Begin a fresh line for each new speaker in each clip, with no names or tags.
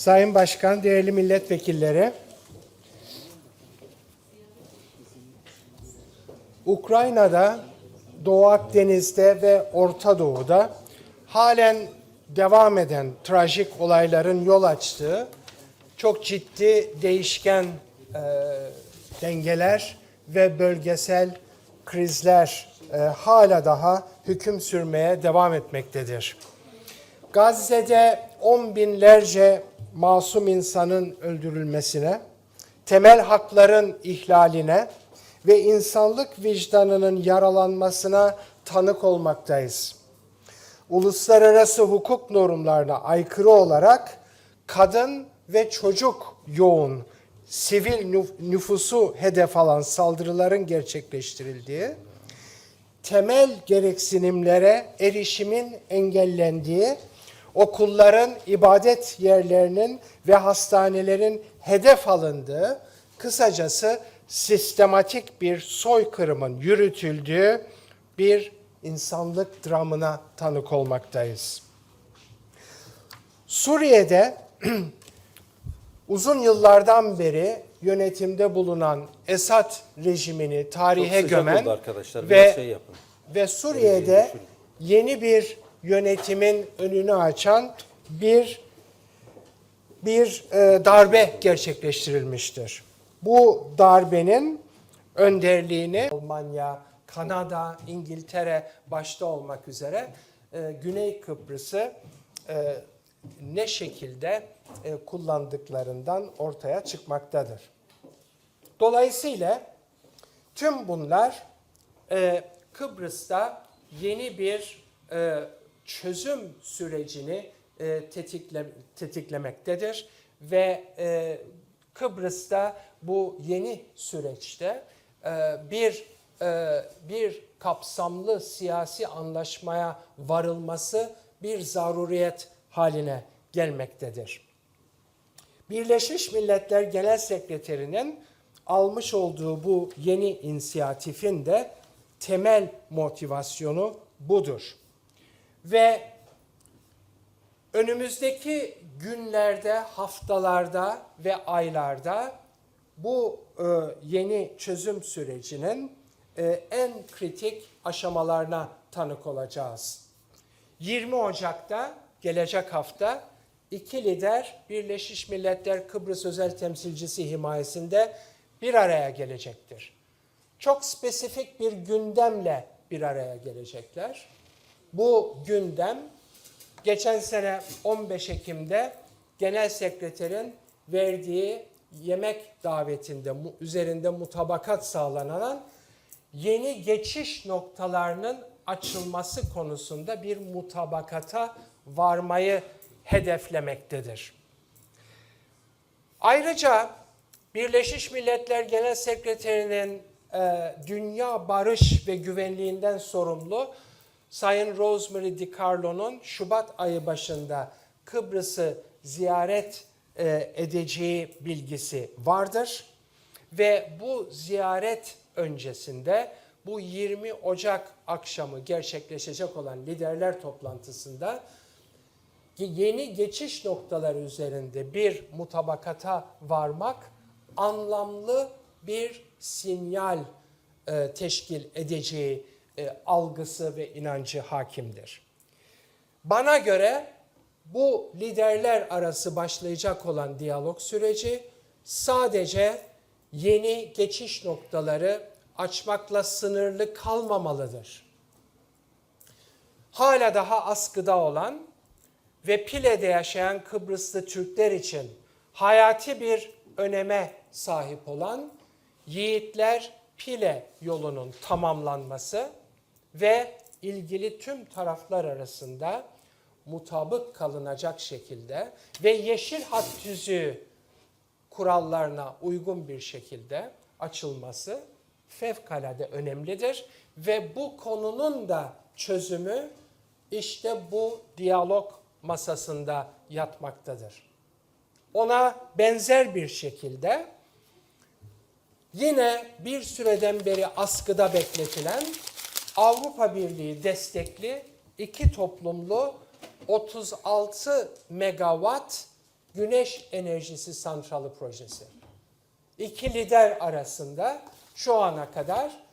Sayın Başkan, değerli milletvekilleri, Ukrayna'da, Doğu Akdeniz'de ve Orta Doğu'da halen devam eden trajik olayların yol açtığı çok ciddi değişken e, dengeler ve bölgesel krizler e, hala daha hüküm sürmeye devam etmektedir. Gazze'de on binlerce masum insanın öldürülmesine, temel hakların ihlaline ve insanlık vicdanının yaralanmasına tanık olmaktayız. Uluslararası hukuk normlarına aykırı olarak kadın ve çocuk yoğun sivil nüf- nüfusu hedef alan saldırıların gerçekleştirildiği, temel gereksinimlere erişimin engellendiği, okulların, ibadet yerlerinin ve hastanelerin hedef alındığı, kısacası sistematik bir soykırımın yürütüldüğü bir insanlık dramına tanık olmaktayız. Suriye'de uzun yıllardan beri yönetimde bulunan Esad rejimini tarihe gömen ve
şey yapın.
ve Suriye'de yeni bir yönetimin önünü açan bir bir e, darbe gerçekleştirilmiştir. Bu darbenin önderliğini Almanya, Kanada, İngiltere başta olmak üzere e, Güney Kıbrıs'ı e, ne şekilde e, kullandıklarından ortaya çıkmaktadır. Dolayısıyla tüm bunlar e, Kıbrıs'ta yeni bir e, çözüm sürecini e, tetikle, tetiklemektedir ve e, Kıbrıs'ta bu yeni süreçte e, bir e, bir kapsamlı siyasi anlaşmaya varılması bir zaruriyet haline gelmektedir. Birleşmiş Milletler Genel Sekreterinin almış olduğu bu yeni inisiyatifin de temel motivasyonu budur. Ve önümüzdeki günlerde, haftalarda ve aylarda bu e, yeni çözüm sürecinin e, en kritik aşamalarına tanık olacağız. 20 Ocak'ta gelecek hafta iki lider Birleşmiş Milletler Kıbrıs Özel Temsilcisi himayesinde bir araya gelecektir. Çok spesifik bir gündemle bir araya gelecekler. Bu gündem geçen sene 15 Ekim'de Genel Sekreterin verdiği yemek davetinde üzerinde mutabakat sağlanan yeni geçiş noktalarının açılması konusunda bir mutabakata varmayı hedeflemektedir. Ayrıca Birleşmiş Milletler Genel Sekreterinin e, dünya barış ve güvenliğinden sorumlu Sayın Rosemary DiCarlo'nun Şubat ayı başında Kıbrıs'ı ziyaret e, edeceği bilgisi vardır. Ve bu ziyaret öncesinde bu 20 Ocak akşamı gerçekleşecek olan liderler toplantısında yeni geçiş noktaları üzerinde bir mutabakata varmak anlamlı bir sinyal e, teşkil edeceği e, algısı ve inancı hakimdir. Bana göre bu liderler arası başlayacak olan diyalog süreci sadece yeni geçiş noktaları açmakla sınırlı kalmamalıdır. Hala daha askıda olan ve Pile'de yaşayan Kıbrıslı Türkler için hayati bir öneme sahip olan Yiğitler Pile yolunun tamamlanması ve ilgili tüm taraflar arasında mutabık kalınacak şekilde ve yeşil hat tüzüğü kurallarına uygun bir şekilde açılması fevkalade önemlidir ve bu konunun da çözümü işte bu diyalog masasında yatmaktadır. Ona benzer bir şekilde yine bir süreden beri askıda bekletilen Avrupa Birliği destekli iki toplumlu 36 megawatt güneş enerjisi santralı projesi. İki lider arasında şu ana kadar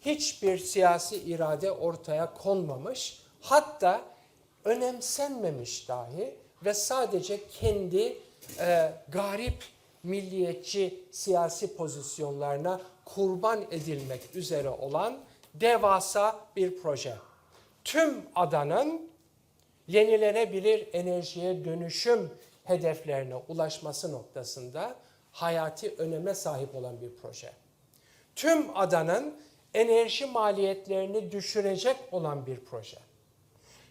hiçbir siyasi irade ortaya konmamış. Hatta önemsenmemiş dahi ve sadece kendi e, garip milliyetçi siyasi pozisyonlarına kurban edilmek üzere olan devasa bir proje. Tüm adanın yenilenebilir enerjiye dönüşüm hedeflerine ulaşması noktasında hayati öneme sahip olan bir proje. Tüm adanın enerji maliyetlerini düşürecek olan bir proje.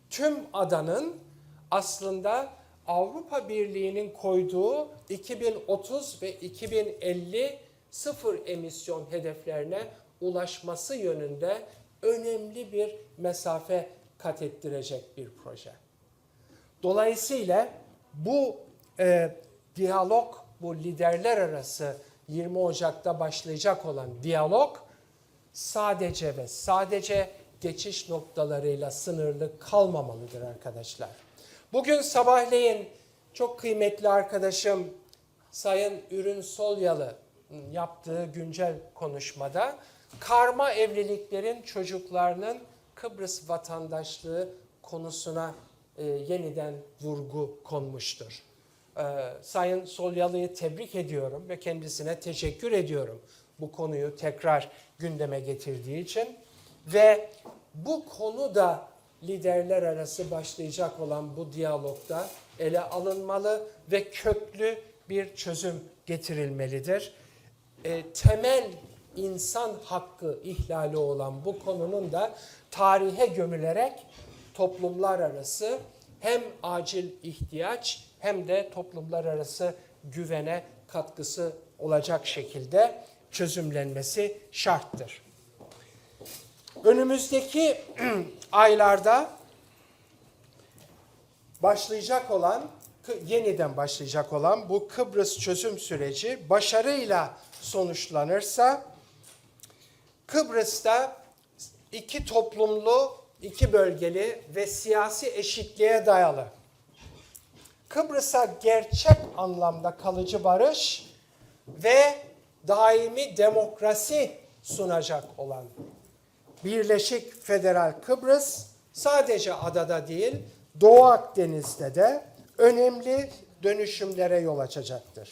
Tüm adanın aslında Avrupa Birliği'nin koyduğu 2030 ve 2050 sıfır emisyon hedeflerine ulaşması yönünde önemli bir mesafe kat ettirecek bir proje. Dolayısıyla bu e, diyalog, bu liderler arası 20 Ocak'ta başlayacak olan diyalog sadece ve sadece geçiş noktalarıyla sınırlı kalmamalıdır arkadaşlar. Bugün sabahleyin çok kıymetli arkadaşım Sayın Ürün Solyalı yaptığı güncel konuşmada karma evliliklerin çocuklarının Kıbrıs vatandaşlığı konusuna e, yeniden vurgu konmuştur. E, Sayın Solyalı'yı tebrik ediyorum ve kendisine teşekkür ediyorum bu konuyu tekrar gündeme getirdiği için ve bu konu da liderler arası başlayacak olan bu diyalogda ele alınmalı ve köklü bir çözüm getirilmelidir. E, temel insan hakkı ihlali olan bu konunun da tarihe gömülerek toplumlar arası hem acil ihtiyaç hem de toplumlar arası güvene katkısı olacak şekilde çözümlenmesi şarttır. Önümüzdeki aylarda başlayacak olan, yeniden başlayacak olan bu Kıbrıs çözüm süreci başarıyla sonuçlanırsa Kıbrıs'ta iki toplumlu, iki bölgeli ve siyasi eşitliğe dayalı Kıbrıs'a gerçek anlamda kalıcı barış ve daimi demokrasi sunacak olan Birleşik Federal Kıbrıs sadece adada değil Doğu Akdeniz'de de önemli dönüşümlere yol açacaktır.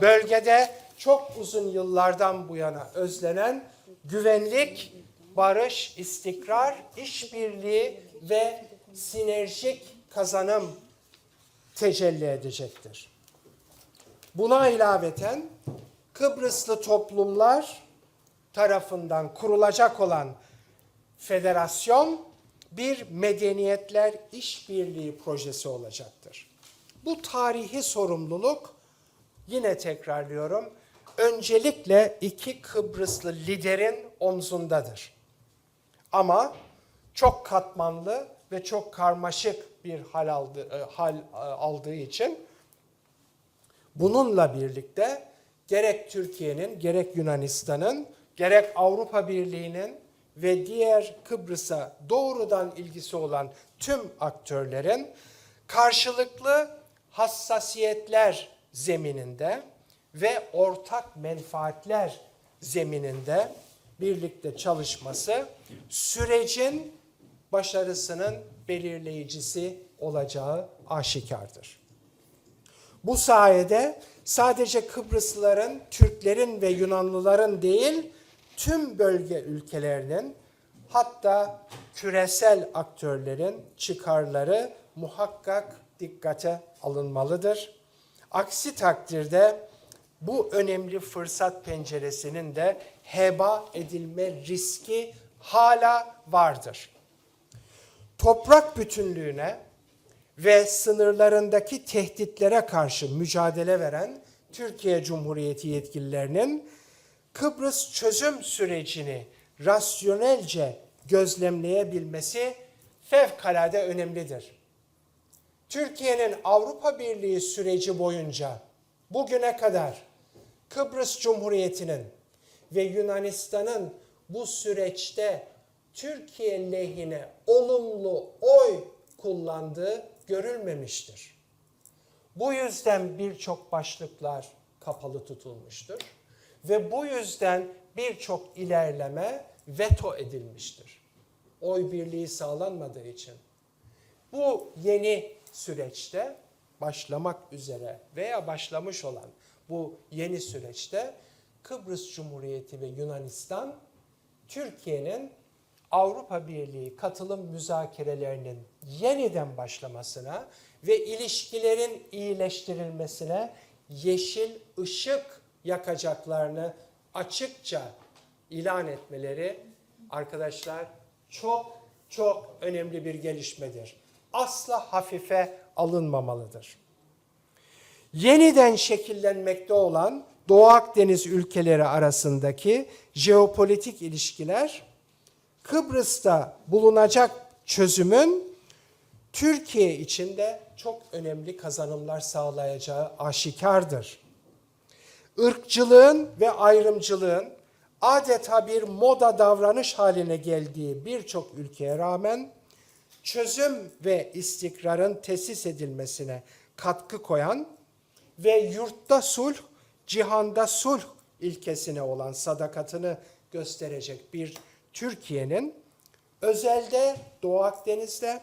Bölgede çok uzun yıllardan bu yana özlenen güvenlik, barış, istikrar, işbirliği ve sinerjik kazanım tecelli edecektir. Buna ilaveten Kıbrıslı toplumlar tarafından kurulacak olan federasyon bir medeniyetler işbirliği projesi olacaktır. Bu tarihi sorumluluk yine tekrarlıyorum öncelikle iki Kıbrıslı liderin omzundadır. Ama çok katmanlı ve çok karmaşık bir hal, aldı, e, hal e, aldığı için bununla birlikte gerek Türkiye'nin gerek Yunanistan'ın gerek Avrupa Birliği'nin ve diğer Kıbrıs'a doğrudan ilgisi olan tüm aktörlerin karşılıklı hassasiyetler zemininde ve ortak menfaatler zemininde birlikte çalışması sürecin başarısının belirleyicisi olacağı aşikardır. Bu sayede sadece Kıbrıslıların, Türklerin ve Yunanlıların değil, tüm bölge ülkelerinin hatta küresel aktörlerin çıkarları muhakkak dikkate alınmalıdır. Aksi takdirde bu önemli fırsat penceresinin de heba edilme riski hala vardır. Toprak bütünlüğüne ve sınırlarındaki tehditlere karşı mücadele veren Türkiye Cumhuriyeti yetkililerinin Kıbrıs çözüm sürecini rasyonelce gözlemleyebilmesi fevkalade önemlidir. Türkiye'nin Avrupa Birliği süreci boyunca bugüne kadar Kıbrıs Cumhuriyeti'nin ve Yunanistan'ın bu süreçte Türkiye lehine olumlu oy kullandığı görülmemiştir. Bu yüzden birçok başlıklar kapalı tutulmuştur. Ve bu yüzden birçok ilerleme veto edilmiştir. Oy birliği sağlanmadığı için. Bu yeni süreçte başlamak üzere veya başlamış olan bu yeni süreçte Kıbrıs Cumhuriyeti ve Yunanistan Türkiye'nin Avrupa Birliği katılım müzakerelerinin yeniden başlamasına ve ilişkilerin iyileştirilmesine yeşil ışık yakacaklarını açıkça ilan etmeleri arkadaşlar çok çok önemli bir gelişmedir. Asla hafife alınmamalıdır. Yeniden şekillenmekte olan Doğu Akdeniz ülkeleri arasındaki jeopolitik ilişkiler Kıbrıs'ta bulunacak çözümün Türkiye için de çok önemli kazanımlar sağlayacağı aşikardır. Irkçılığın ve ayrımcılığın adeta bir moda davranış haline geldiği birçok ülkeye rağmen çözüm ve istikrarın tesis edilmesine katkı koyan ve yurtta sulh, cihanda sulh ilkesine olan sadakatini gösterecek bir Türkiye'nin özelde Doğu Akdeniz'de,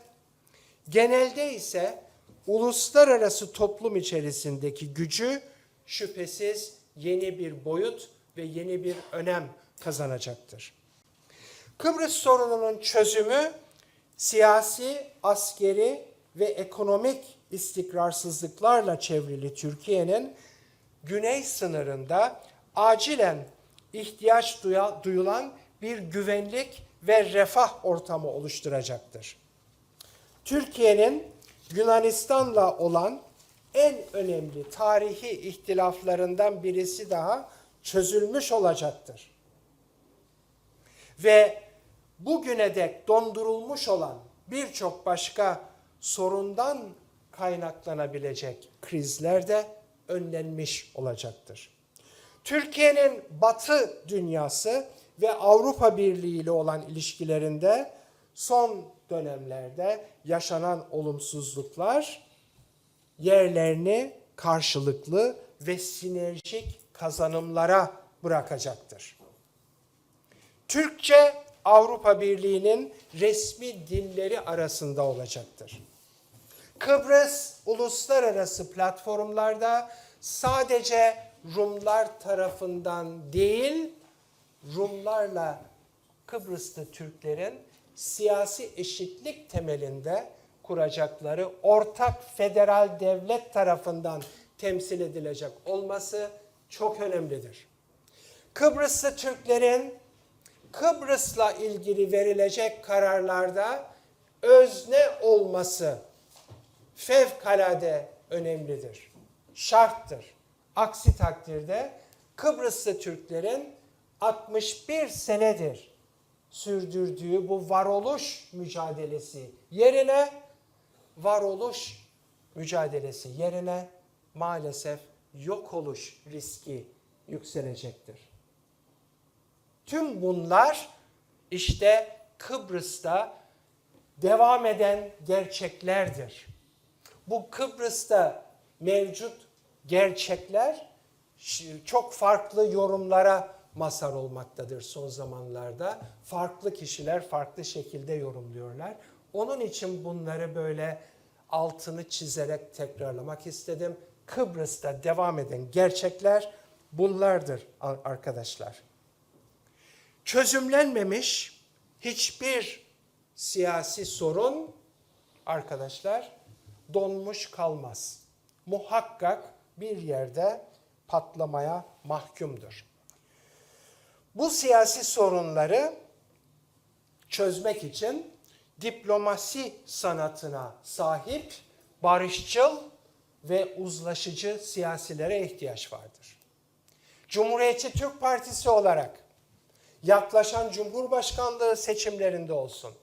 genelde ise uluslararası toplum içerisindeki gücü şüphesiz yeni bir boyut ve yeni bir önem kazanacaktır. Kıbrıs sorununun çözümü siyasi, askeri ve ekonomik istikrarsızlıklarla çevrili Türkiye'nin güney sınırında acilen ihtiyaç duyulan bir güvenlik ve refah ortamı oluşturacaktır. Türkiye'nin Yunanistan'la olan en önemli tarihi ihtilaflarından birisi daha çözülmüş olacaktır. Ve bugüne dek dondurulmuş olan birçok başka sorundan kaynaklanabilecek krizler de önlenmiş olacaktır. Türkiye'nin Batı dünyası ve Avrupa Birliği ile olan ilişkilerinde son dönemlerde yaşanan olumsuzluklar yerlerini karşılıklı ve sinerjik kazanımlara bırakacaktır. Türkçe Avrupa Birliği'nin resmi dilleri arasında olacaktır. Kıbrıs uluslararası platformlarda sadece Rumlar tarafından değil, Rumlarla Kıbrıs'ta Türklerin siyasi eşitlik temelinde kuracakları ortak federal devlet tarafından temsil edilecek olması çok önemlidir. Kıbrıslı Türklerin Kıbrıs'la ilgili verilecek kararlarda özne olması fevkalade önemlidir. Şarttır. Aksi takdirde Kıbrıslı Türklerin 61 senedir sürdürdüğü bu varoluş mücadelesi yerine varoluş mücadelesi yerine maalesef yok oluş riski yükselecektir. Tüm bunlar işte Kıbrıs'ta devam eden gerçeklerdir. Bu Kıbrıs'ta mevcut gerçekler çok farklı yorumlara mazhar olmaktadır son zamanlarda. Farklı kişiler farklı şekilde yorumluyorlar. Onun için bunları böyle altını çizerek tekrarlamak istedim. Kıbrıs'ta devam eden gerçekler bunlardır arkadaşlar çözümlenmemiş hiçbir siyasi sorun arkadaşlar donmuş kalmaz. Muhakkak bir yerde patlamaya mahkumdur. Bu siyasi sorunları çözmek için diplomasi sanatına sahip barışçıl ve uzlaşıcı siyasilere ihtiyaç vardır. Cumhuriyetçi Türk Partisi olarak yaklaşan Cumhurbaşkanlığı seçimlerinde olsun.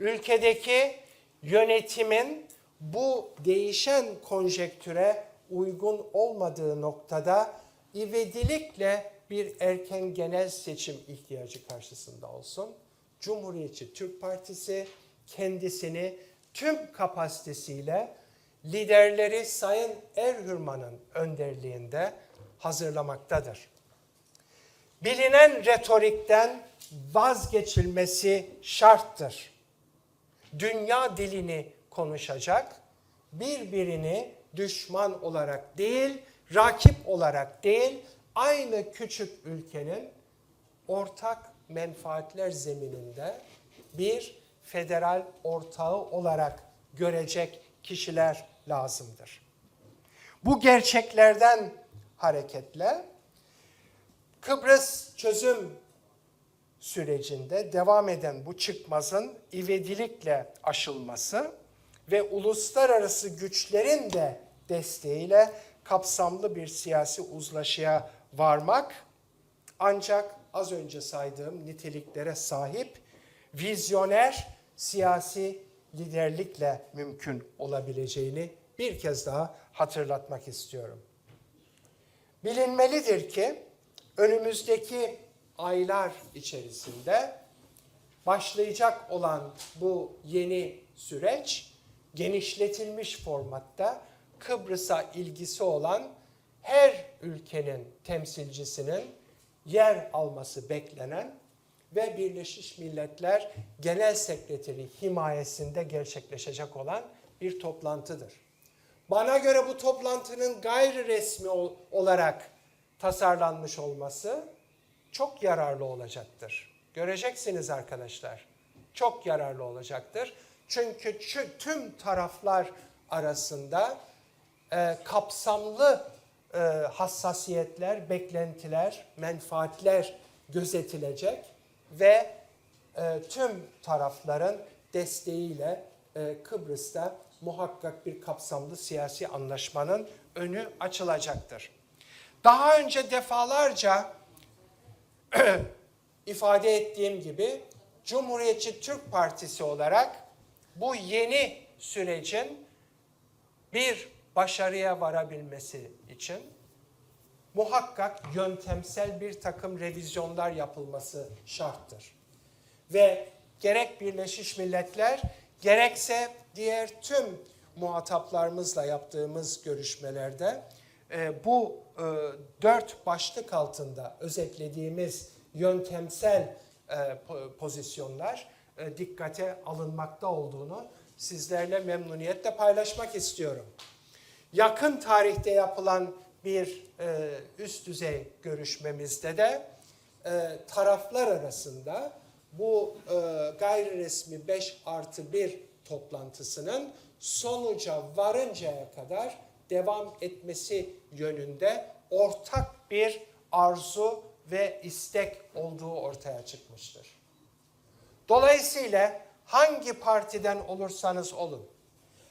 Ülkedeki yönetimin bu değişen konjektüre uygun olmadığı noktada ivedilikle bir erken genel seçim ihtiyacı karşısında olsun. Cumhuriyetçi Türk Partisi kendisini tüm kapasitesiyle liderleri Sayın Erhürman'ın önderliğinde hazırlamaktadır. Bilinen retorikten vazgeçilmesi şarttır. Dünya dilini konuşacak, birbirini düşman olarak değil, rakip olarak değil, aynı küçük ülkenin ortak menfaatler zemininde bir federal ortağı olarak görecek kişiler lazımdır. Bu gerçeklerden hareketle Kıbrıs çözüm sürecinde devam eden bu çıkmazın ivedilikle aşılması ve uluslararası güçlerin de desteğiyle kapsamlı bir siyasi uzlaşıya varmak ancak az önce saydığım niteliklere sahip vizyoner siyasi liderlikle mümkün olabileceğini bir kez daha hatırlatmak istiyorum. Bilinmelidir ki önümüzdeki aylar içerisinde başlayacak olan bu yeni süreç genişletilmiş formatta Kıbrıs'a ilgisi olan her ülkenin temsilcisinin yer alması beklenen ve Birleşmiş Milletler Genel Sekreteri himayesinde gerçekleşecek olan bir toplantıdır. Bana göre bu toplantının gayri resmi ol- olarak tasarlanmış olması çok yararlı olacaktır. Göreceksiniz arkadaşlar. Çok yararlı olacaktır. Çünkü çü- tüm taraflar arasında e, kapsamlı e, hassasiyetler, beklentiler, menfaatler gözetilecek ve e, tüm tarafların desteğiyle e, Kıbrıs'ta muhakkak bir kapsamlı siyasi anlaşmanın önü açılacaktır. Daha önce defalarca ifade ettiğim gibi Cumhuriyetçi Türk Partisi olarak bu yeni sürecin bir başarıya varabilmesi için muhakkak yöntemsel bir takım revizyonlar yapılması şarttır. Ve gerek Birleşmiş Milletler gerekse diğer tüm muhataplarımızla yaptığımız görüşmelerde e, bu e, dört başlık altında özetlediğimiz yöntemsel e, po- pozisyonlar e, dikkate alınmakta olduğunu sizlerle memnuniyetle paylaşmak istiyorum. Yakın tarihte yapılan bir üst düzey görüşmemizde de taraflar arasında bu e, gayri resmi 5 artı 1 toplantısının sonuca varıncaya kadar devam etmesi yönünde ortak bir arzu ve istek olduğu ortaya çıkmıştır. Dolayısıyla hangi partiden olursanız olun,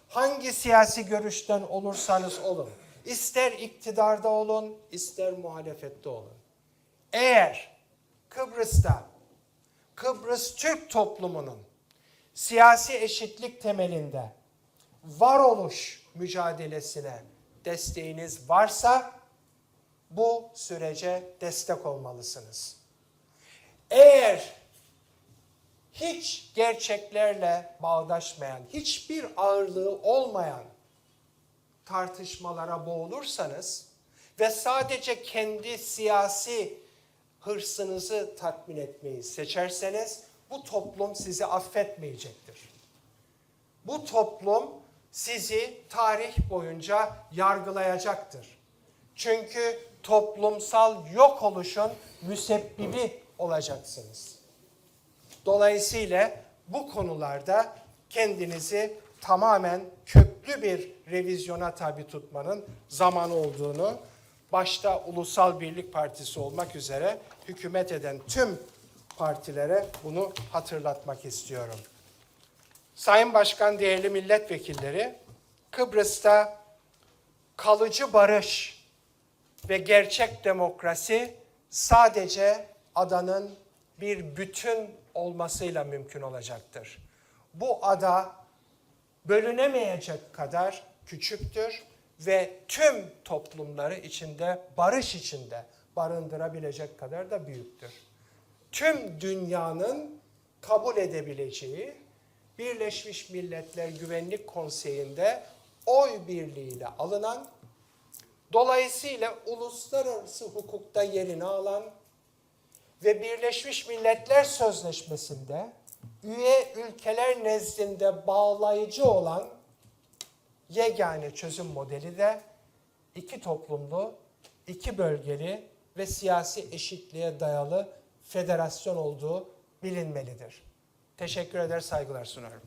hangi siyasi görüşten olursanız olun, ister iktidarda olun, ister muhalefette olun. Eğer Kıbrıs'ta Kıbrıs Türk toplumunun siyasi eşitlik temelinde varoluş mücadelesine desteğiniz varsa bu sürece destek olmalısınız. Eğer hiç gerçeklerle bağdaşmayan, hiçbir ağırlığı olmayan tartışmalara boğulursanız ve sadece kendi siyasi hırsınızı tatmin etmeyi seçerseniz bu toplum sizi affetmeyecektir. Bu toplum sizi tarih boyunca yargılayacaktır. Çünkü toplumsal yok oluşun müsebbibi olacaksınız. Dolayısıyla bu konularda kendinizi tamamen köklü bir revizyona tabi tutmanın zamanı olduğunu başta Ulusal Birlik Partisi olmak üzere hükümet eden tüm partilere bunu hatırlatmak istiyorum. Sayın Başkan, değerli milletvekilleri, Kıbrıs'ta kalıcı barış ve gerçek demokrasi sadece adanın bir bütün olmasıyla mümkün olacaktır. Bu ada bölünemeyecek kadar küçüktür ve tüm toplumları içinde barış içinde barındırabilecek kadar da büyüktür. Tüm dünyanın kabul edebileceği Birleşmiş Milletler Güvenlik Konseyi'nde oy birliğiyle alınan, dolayısıyla uluslararası hukukta yerini alan ve Birleşmiş Milletler Sözleşmesi'nde üye ülkeler nezdinde bağlayıcı olan yegane çözüm modeli de iki toplumlu, iki bölgeli ve siyasi eşitliğe dayalı federasyon olduğu bilinmelidir. Teşekkür eder, saygılar sunarım.